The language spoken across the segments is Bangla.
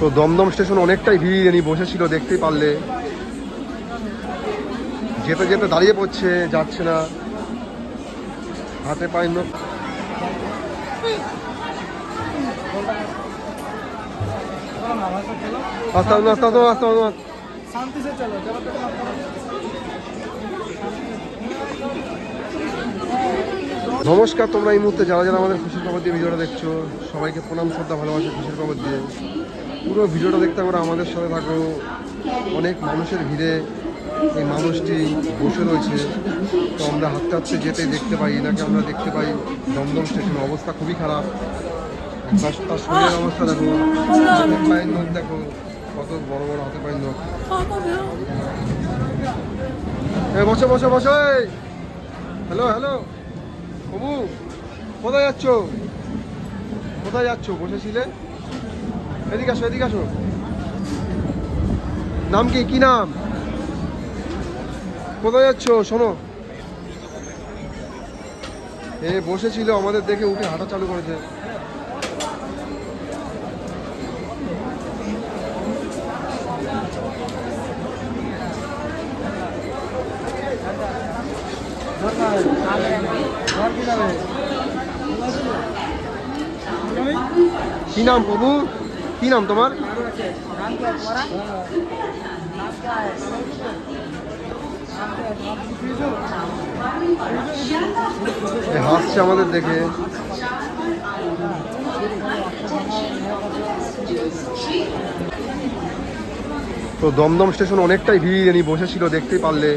তো দমদম স্টেশন অনেকটাই ভিড় এনি বসেছিল দেখতেই পারলে। যেতে যেতে দাঁড়িয়ে পড়ছে, যাচ্ছে না। হাতে পায় না নমস্কার তোমরা এই মুহূর্তে, যারা যারা আমাদের খুশির খবর দিয়ে ভিডিওটা দেখছ, সবাইকে প্রণাম, শ্রদ্ধা, ভালোবাসে, খুশির খবর দিয়ে। পুরো ভিডিওটা দেখতে আমরা আমাদের সাথে থাকো। অনেক মানুষের ভিড়ে এই মানুষটি বসে রয়েছে। তো আমরা হাঁটতে হাঁটতে যেতে দেখতে পাই, এনাকে আমরা দেখতে পাই। দমদম স্টেশনের অবস্থা খুবই খারাপ। তার শরীরের অবস্থা দেখো হাতের পায়ের দেখো, কত বড় বড় হাতে পায়ের নখ। বসে বসে বসে হ্যালো হ্যালো। বাবু কোথায় যাচ্ছ? কোথায় যাচ্ছ? বসেছিলে এদিকে আসো এদিকে আসো। নাম কি? কি নাম? কোথায় যাচ্ছ? শোনো। এ, বসেছিল আমাদের দেখে উঠে হাঁটা চালু করেছে। কি নাম, প্রভু? কি নাম তোমার? হাসছে আমাদের দেখে। তো দমদম স্টেশন অনেকটাই ভিড় এনি বসেছিল দেখতেই পারলে।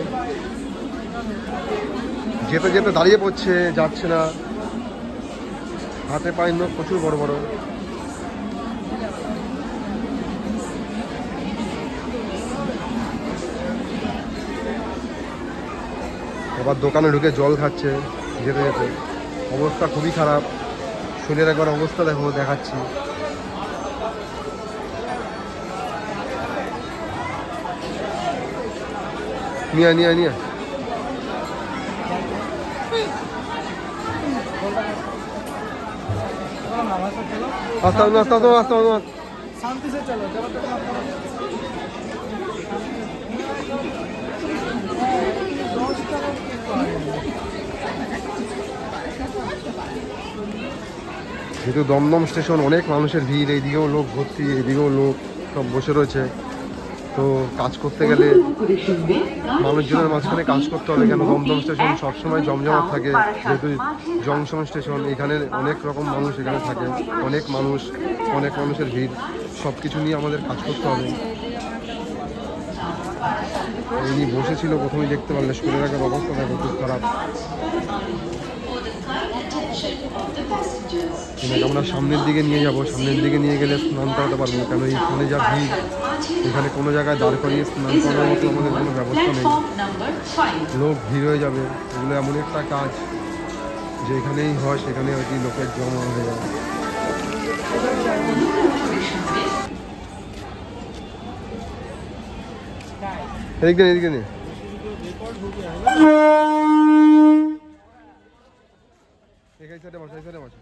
যেতে যেতে দাঁড়িয়ে পড়ছে, যাচ্ছে না। হাতে পায়ের নখ, প্রচুর বড় বড়। এবার দোকানে ঢুকে জল খাচ্ছে, যেতে যেতে। অবস্থা খুবই খারাপ। শরীরের একবার অবস্থা দেখো, দেখাচ্ছি। নিয়ে নিয়ে নিয়ে আস্তে আস্তে আস্তে আস্তে আস্তে আস্তে। আস্তে। যেহেতু দমদম স্টেশন, অনেক মানুষের ভিড়, এইদিকেও লোক ভর্তি, এইদিকেও লোক সব বসে রয়েছে। তো কাজ করতে গেলে মানুষজনের মাঝখানে কাজ করতে হবে কেন? দমদম স্টেশন সবসময় জমজমাট থাকে। যেহেতু জংশন স্টেশন, এখানে অনেক রকম মানুষ এখানে থাকে। অনেক মানুষ, অনেক মানুষের ভিড়। সব কিছু নিয়ে আমাদের কাজ করতে হবে। ইনি বসেছিল, প্রথমেই দেখতে পারলে, শরীরের আগের অবস্থা খুব খারাপ। এনাকে আমরা সামনের দিকে নিয়ে যাব। সামনের দিকে নিয়ে গেলে স্নান করাতে পারব কেন এইখানে যা ভিড় এখানে কোনো জায়গায় দাঁড় করিয়ে স্নান করার মতো আমাদের কোনো ব্যবস্থা নেই। লোক ভিড় হয়ে যাবে এগুলো এমন একটা কাজ যে এখানেই হয় সেখানে আর কি লোকের জমা হয়ে যায় এদিকে এদিকে। এখানে সাইডে বসা এই সাইডে বসা।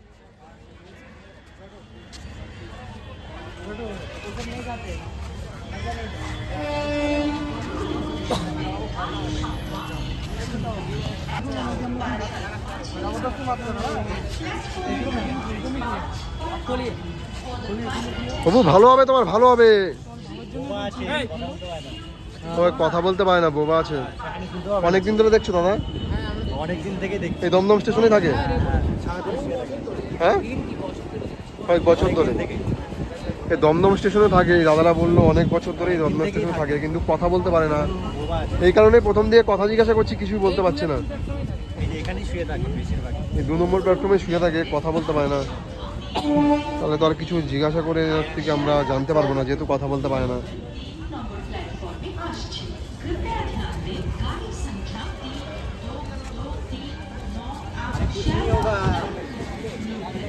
বাবু ভালো হবে তোমার ভালো হবে। কথা বলতে পারে না বোবা আছে। অনেকদিন ধরে দেখছ দাদা অনেকদিন থেকে দেখছি। এই দমদম স্টেশনে থাকে? হ্যাঁ কয়েক বছর ধরে। এই দমদম স্টেশনে থাকে এই দাদারা বলল অনেক বছর ধরে এই দমদম স্টেশনে থাকে। কিন্তু কথা বলতে পারে না। এই কারণে প্রথম দিয়ে কথা জিজ্ঞাসা করছি কিছুই বলতে পারছে না। এই যে এখানেই শুয়ে থাকে বেশিরভাগ। এই দু নম্বর প্ল্যাটফর্মে শুয়ে থাকে কথা বলতে পারে না। তাহলে তো আর কিছু জিজ্ঞাসা করে থেকে আমরা জানতে পারব না যেহেতু কথা বলতে পারে না।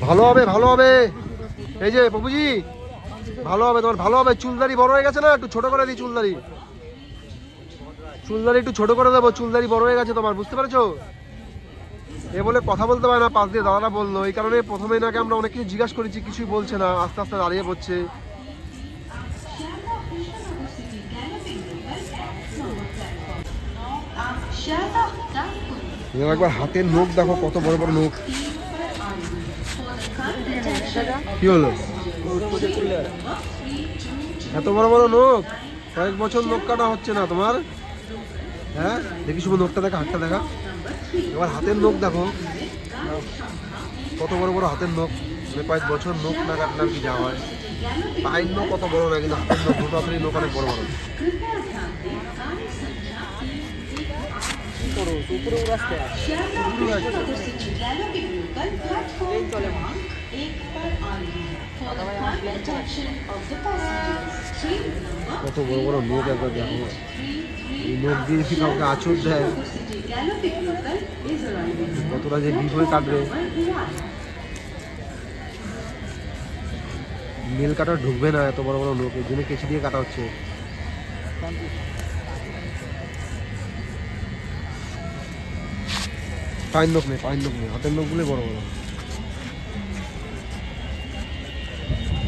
ভালো হবে ভালো হবে। এই যে প্রভুজি, ভালো হবে তোমার, ভালো হবে। চুলদারি বড় হয়ে গেছে না? একটু ছোট করে দিই চুলদারি। চুলদারি একটু ছোট করে দেবো, চুলদারি বড় হয়ে গেছে তোমার, বুঝতে পেরেছ? এ বলে কথা বলতে পারে না, পাশ দিয়ে দাদারা বলল। এই কারণে প্রথমে নাকি আমরা অনেক কিছু জিজ্ঞাসা করেছি, কিছুই বলছে না, আস্তে আস্তে দাঁড়িয়ে পড়ছে। একবার হাতের নখ দেখো, কত বড় বড় নখ। কি হলো? এত বড় বড় নখ কয়েক বছর নখ কাটা হচ্ছে না তোমার? হ্যাঁ? দেখি শুধু নখটা দেখা, হাতটা দেখা। এবার হাতের নখ দেখো। কত বড় বড় হাতের নখ। মানে কয়েক বছর নখ না কাটলে কি যা হয়। পায়ের নখ কত বড় না, কিন্তু হাতের নখ, দুটো হাতের নখ অনেক বড় বড়। উপরে মা। কত বড় বড় নখ একবার দেখো। এই নখ দিয়ে যদি কাউকে আঁচড় দেয়? কতটা যে বিষ হয়ে কাটবে। নীল কাটা ঢুকবে না এত বড় বড় লোক, এর জন্য কেঁচি দিয়ে কাটা হচ্ছে। পায়ের নখ নেই, পায়ের নখ নেই, হাতের নখগুলো বড় বড়।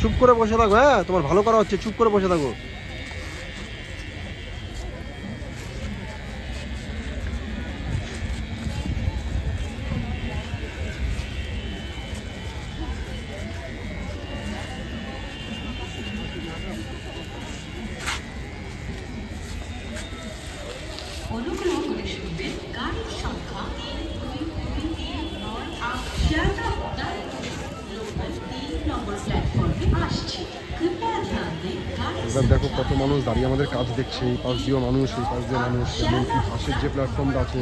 চুপ করে বসে থাকো হ্যাঁ? তোমার ভালো করা হচ্ছে চুপ করে বসে থাকো। মানুষ দাঁড়িয়ে আমাদের কাজ দেখছে, এই পাশ দিয়েও মানুষ, এই পাশ দিয়ে মানুষ এমনকি পাশের যে প্ল্যাটফর্মটা আছে,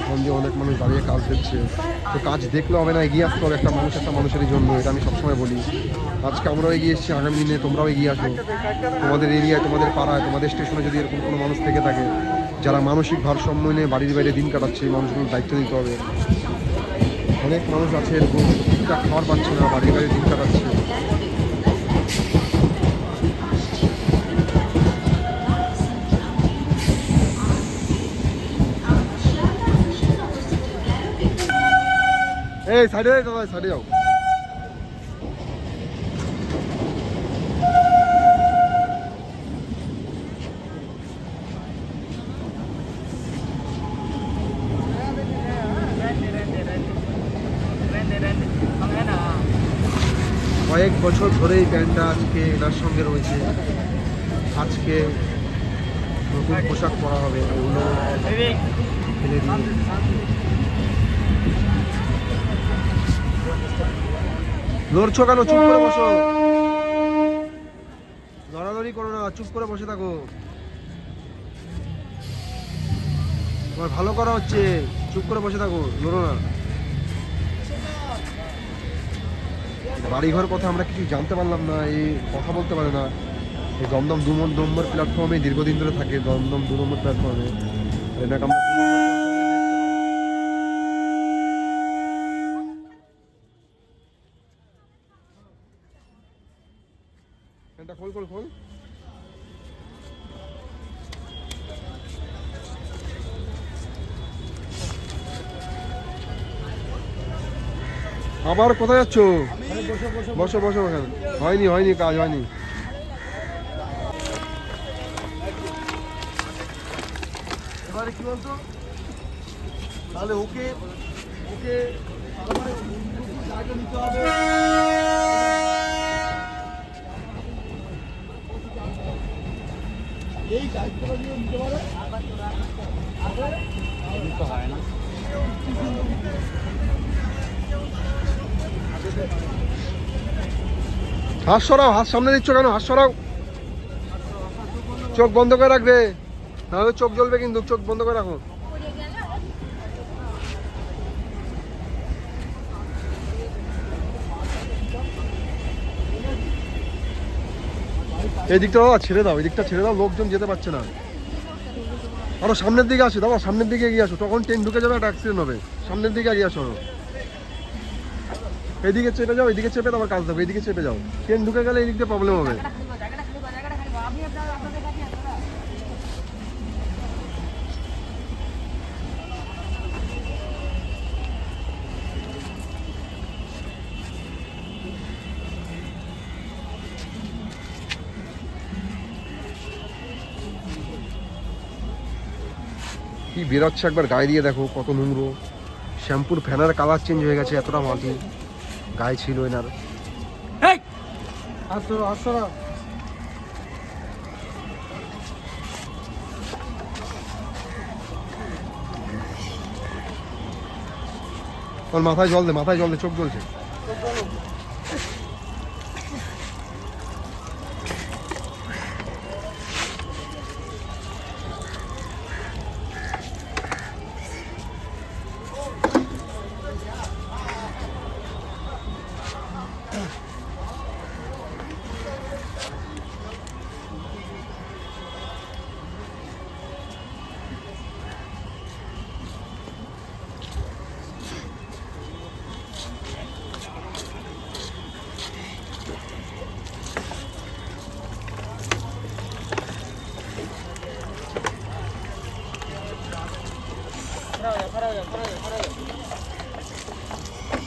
ওখান দিয়ে অনেক মানুষ দাঁড়িয়ে কাজ দেখছে। তো কাজ দেখলে হবে না, এগিয়ে আসতে হবে একটা মানুষ, একটা মানুষেরই জন্য, এটা আমি সবসময় বলি। আজকে আমরাও এগিয়ে এসেছি, আগামী দিনে তোমরাও এগিয়ে আসো। তোমাদের এরিয়ায়, তোমাদের পাড়ায়, তোমাদের স্টেশনে যদি এরকম কোনো মানুষ থেকে থাকে, যারা মানসিক ভারসাম্য নিয়ে বাড়ির বাইরে দিন কাটাচ্ছে, এই মানুষগুলোর দায়িত্ব নিতে হবে। অনেক মানুষ আছে, এরকম ঠিকঠাক খাবার পাচ্ছে না, বাড়ির বাইরে দিন কাটাচ্ছে। এই সাইডে সাইডে যাও। কয়েক বছর ধরে এই প্যান্টটা আজকে এনার সঙ্গে রয়েছে। আজকে নতুন পোশাক পরা হবে ওগুলো ফেলে দিয়ে লড়ছো কেন? চুপ করে বসো। লড়ালড়ি করো না, চুপ করে বসে থাকো। তোমার ভালো করা হচ্ছে। চুপ করে বসে থাকো, লড়ো না। বাড়িঘর কথা আমরা কিছু জানতে পারলাম না, এই কথা বলতে পারে না। এই দমদম দু নম্বর প্ল্যাটফর্মে দীর্ঘদিন ধরে থাকে, দমদম দু নম্বর প্ল্যাটফর্মে আমরা এটা খোল খোল খোল। আবার কোথায় যাচ্ছ? বসো বসো ওখানে হয়নি হয়নি, কাজ হয়নি। তাহলে ওকে ওকে নিতে হবে। এই দায়িত্বটা যদি নিতে পারে? তো হয় না। হাত সরাও হাত সামনে নিচ্ছ কেন? হাত সরাও। চোখ বন্ধ করে রাখবে। না চোখ জ্বলবে কিন্তু চোখ বন্ধ করে রাখো। এই দিকটা ছেড়ে দাও, এদিকটা দিকটা ছেড়ে দাও, লোকজন যেতে পারছে না। আরও সামনের দিকে আসো দাদা সামনের দিকে এগিয়ে আসো, তখন ট্রেন ঢুকে যাবে, একটা অ্যাক্সিডেন্ট হবে। সামনের দিকে এগিয়ে আসো এদিকে চেপে যাও, এদিকে চেপে দাও কাজ দেবো, এদিকে চেপে যাও। ট্রেন ঢুকে গেলে এদিকটা দিয়ে প্রবলেম হবে। কি বেরোচ্ছে একবার গায়ে দিয়ে দেখো কত নোংরো। শ্যাম্পুর ফ্যানের কালার চেঞ্জ হয়ে গেছে এতটা মাটি। গায়ে ছিল এনার। মাথায় জল দে মাথায় জল দে চোখ জ্বলছে।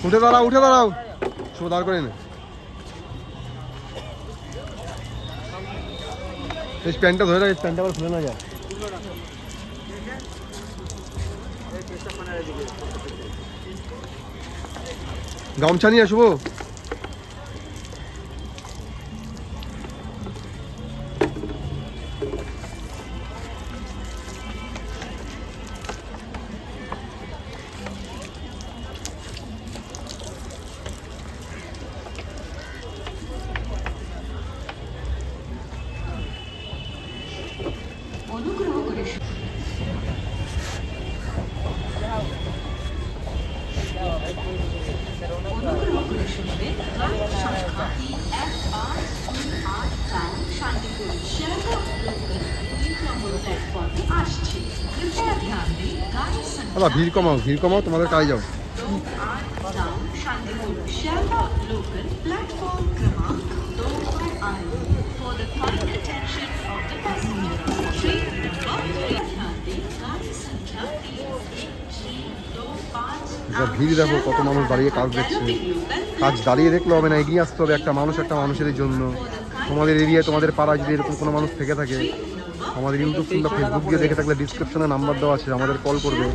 উঠে দাঁড়াও উঠে দাঁড়াও। শুভ দাঁড় করে নে। এই প্যান্টটা ধরে রাখ প্যান্টটা আবার খুলে না যায় গামছা নিয়ে আসব দাদা ভিড় কমাও ভিড় কমাও, তোমাদের কাজে যাও। ভিড় দেখো, কত মানুষ দাঁড়িয়ে কাজ দেখছে। কাজ দাঁড়িয়ে দেখলে হবে না, এগিয়ে আসতে হবে একটা মানুষ একটা মানুষের জন্য। তোমাদের এরিয়ায় তোমাদের পাড়ায় যদি এরকম কোনো মানুষ থেকে থাকে, আমাদের ইউটিউব কিংবা ফেসবুক দিয়ে দেখে থাকলে ডিসক্রিপশনে নাম্বার দেওয়া আছে, আমাদের কল করবে।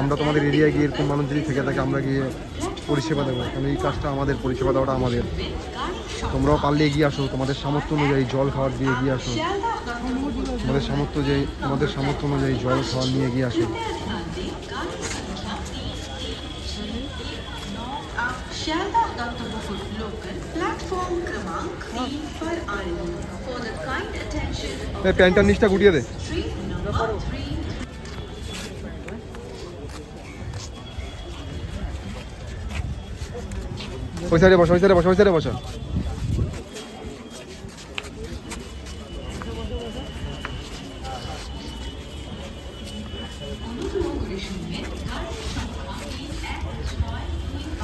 আমরা তোমাদের এরিয়ায় গিয়ে এরকম মানুষ যদি থেকে থাকে আমরা গিয়ে পরিষেবা দেবো কারণ এই কাজটা আমাদের পরিষেবা দেওয়াটা আমাদের তোমরাও পারলে এগিয়ে আসো তোমাদের সামর্থ্য অনুযায়ী জল খাওয়ার দিয়ে এগিয়ে আসো তোমাদের সামর্থ্য যে তোমাদের সামর্থ্য অনুযায়ী জল খাওয়ার নিয়ে এগিয়ে আসো প্যান্টার নিচটা গুটিয়ে দে. 3. ওই সাইডে বসো ওই সাইডে বসো। ওই সাইডে বসো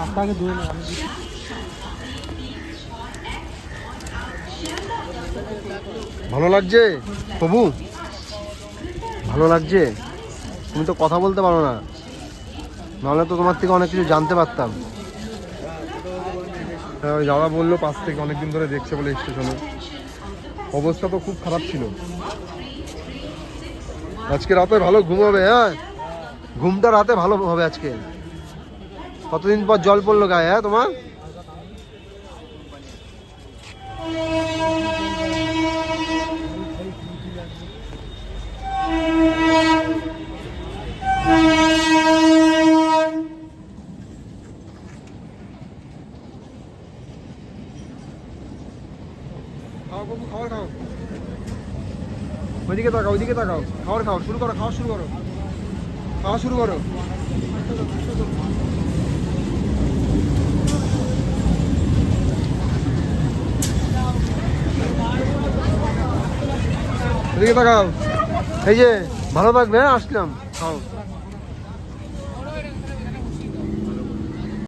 আপনাকে ভালো লাগছে? প্রভু ভালো লাগছে? তুমি তো কথা বলতে পারো না। নাহলে তো তোমার থেকে অনেক কিছু জানতে পারতাম। দাদা বলল পাশ থেকে অনেকদিন ধরে দেখছে বলে স্টেশনে। অবস্থা তো খুব খারাপ ছিল। আজকে রাতে ভালো ঘুম হবে হ্যাঁ? ঘুমটা রাতে ভালো হবে আজকে। কতদিন পর জল পড়ল গায়ে হ্যাঁ তোমার? খাও খাও। শুরু করো, খাওয়া শুরু করো। খাওয়া শুরু করো। এই যে, ভালো থাকবে হ্যাঁ আসলাম। খাও।